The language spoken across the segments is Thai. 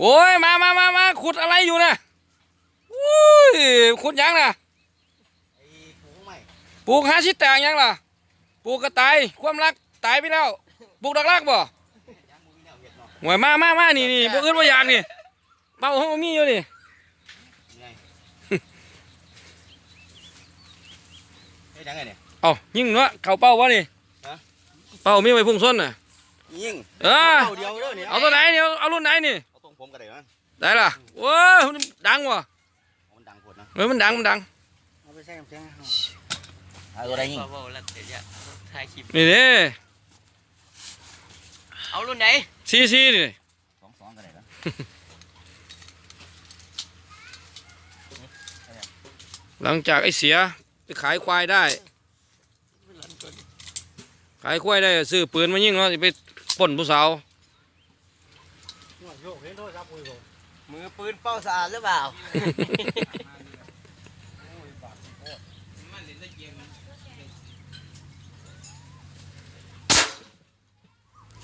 โอ้ยมามามามาขุดอะไรอยู่นะอุ้ยขุดหยังน่ะไอ้ปูใหม่ปลูกหาชิแตงหยังล่ะปลูกกระตายความรักตายไปแล้วปลูกดอกรักบ่ยังมือแนวเห็ดเนาะหวยมามามานี่นี่บ่อื่นบ่อยากนี่เป่าห้องมีอยู่นี่ไงเฮ้ยยังไงเนี่ยเอ้ายิงเนาะเข้าเป้าวะนี่ฮะเป้ามีไว้พุ่งส้นน่ะยิงเออเดียวเด้อเนี่ยเอาตัวไหนเนี่ยเอารุ่นไหนนี่ ได้มั้งได้ล่ะโอ้ยมันดังว่ะมันดังโคตรนะเฮ้ยมันดังมันดังเอาไปใส่น้ำแข็งเอาตัวไหนยิงบอกแล้วเดี๋ยวจะถ่ายคลิปนี่เด้เอารุ่นไหนซีซีนี่สองสองก็ได้แล้วหลังจากไอ้เสียไปขายควายได้ ขายควายได้ซื้อปืนมายิงเนาะสิไปปล้นผู้สาวมื อปืนเป้าสะอาดหรือเปล่า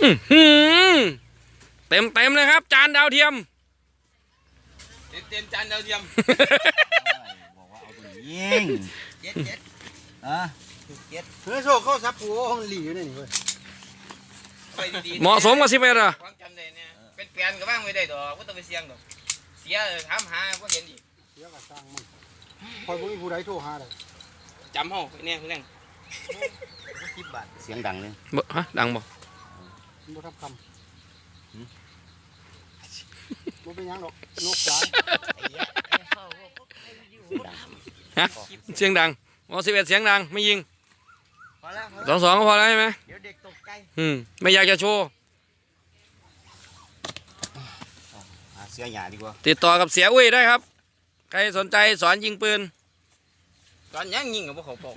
อื้อหือเต็มเต็มเลยครับ จานดาวเทียมเต็มจานดาวเทียม บอกว่าเอาตัวยิงเจ็ดเจ็ดอะเฮ้ยโชคเข้าซับปูห้องหลีอยู่นี่นี่เว้ยไปดีเหมาะสมกับสิบเอ็ดอะความจำได้เนี่ยเป็นแปลนก็บ้างไม่ได้ดอกก็ต้องไปเสี่ยงดอก เสียถามหาก็เห็นอีกเดี๋ยวก็สร้างมันคอยบ่มีผู้ใดโทรหาเลยจำเฮาไปแน่พี่นั่งสิบบาทเสียงดังเลยบ่ฮะดังบ่บ่ทับคำบ่เป็นหยังหรอกนกสายฮะเสียงดังอ๋อสิบเอ็ดเสียงดังไม่ยิงพอแล้วพอสแล้วองสองก็พอแล้วใช่ไหมเดี๋ยวเด็กตกใจ อืมไม่อยากจะโชว์ อะ เสียหยาดีกว่า ติดต่อกับเสียอุ้ยได้ครับ ใครสนใจสอนยิงปืน ตอนยังยิงกับพวกเขาบอก